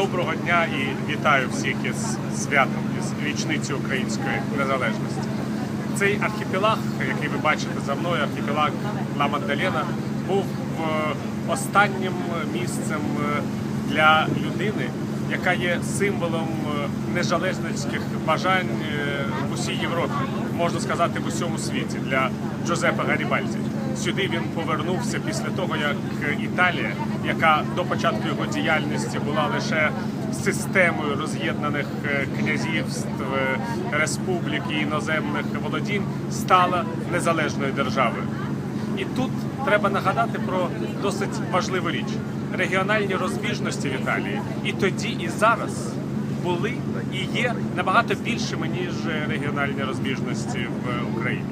Доброго дня і вітаю всіх із святом, із річницею української незалежності. Цей архіпелаг, який ви бачите за мною, архіпелаг Ла Магдалена, був е, останнім місцем е, для людини, яка є символом е, незалежницьких бажань в усій Європі, можна сказати, в усьому світі для Джозепа Гарібальді. Сюди він повернувся після того, як Італія, яка до початку його діяльності була лише системою роз'єднаних е, князівств, е, республік і іноземних володінь, стала незалежною державою. І тут треба нагадати про досить важливу річ: регіональні розбіжності в Італії. І тоді, і зараз були і є набагато більшими ніж регіональні розбіжності в Україні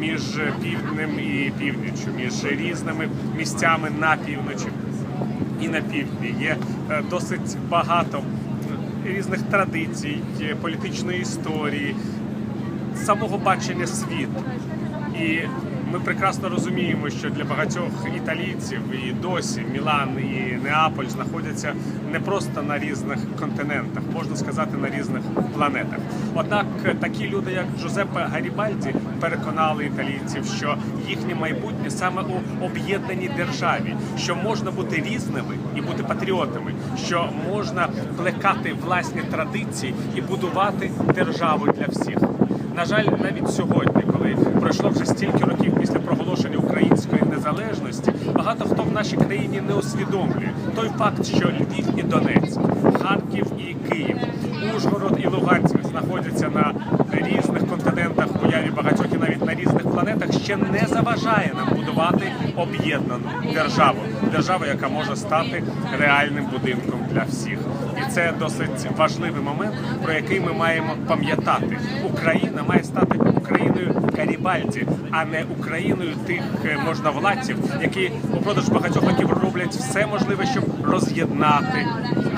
між півднем і північчю, між різними місцями на півночі і на півдні. Є е, досить багато різних традицій, політичної історії, самого бачення світу. І ми прекрасно розуміємо, що для багатьох італійців і досі Мілан і Неаполь знаходяться не просто на різних континентах, можна сказати, на різних планетах. Однак такі люди, як Джузеппе Гарібальді, переконали італійців, що їхнє майбутнє саме у об'єднаній державі, що можна бути різними і бути патріотами, що можна плекати власні традиції і будувати державу для всіх. На жаль, навіть сьогодні, коли пройшло вже стільки років після проголошення української незалежності, багато хто в нашій країні не усвідомлює той факт, що Львів і Донецьк, Харків і Київ, Ужгород і Луганськ знаходяться на різних континентах, уяві багатьох і навіть на різних планетах, ще не заважає нам будувати об'єднану державу, державу, яка може стати реальним будинком для всіх. І це досить важливий момент, про який ми маємо пам'ятати. Україна має стати Україною Гарібальді, а не Україною тих е, можновладців, які упродовж багатьох років роблять все можливе, щоб роз'єднати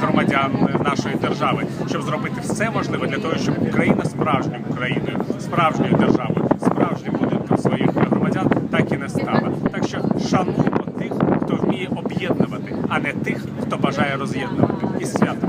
громадян нашої держави, щоб зробити все можливе для того, щоб Україна справжньою Україною, справжньою державою, справжнім будинком своїх громадян так і не стала. Так що шануємо тих, хто вміє об'єднувати, а не тих, хто бажає роз'єднувати. І свято.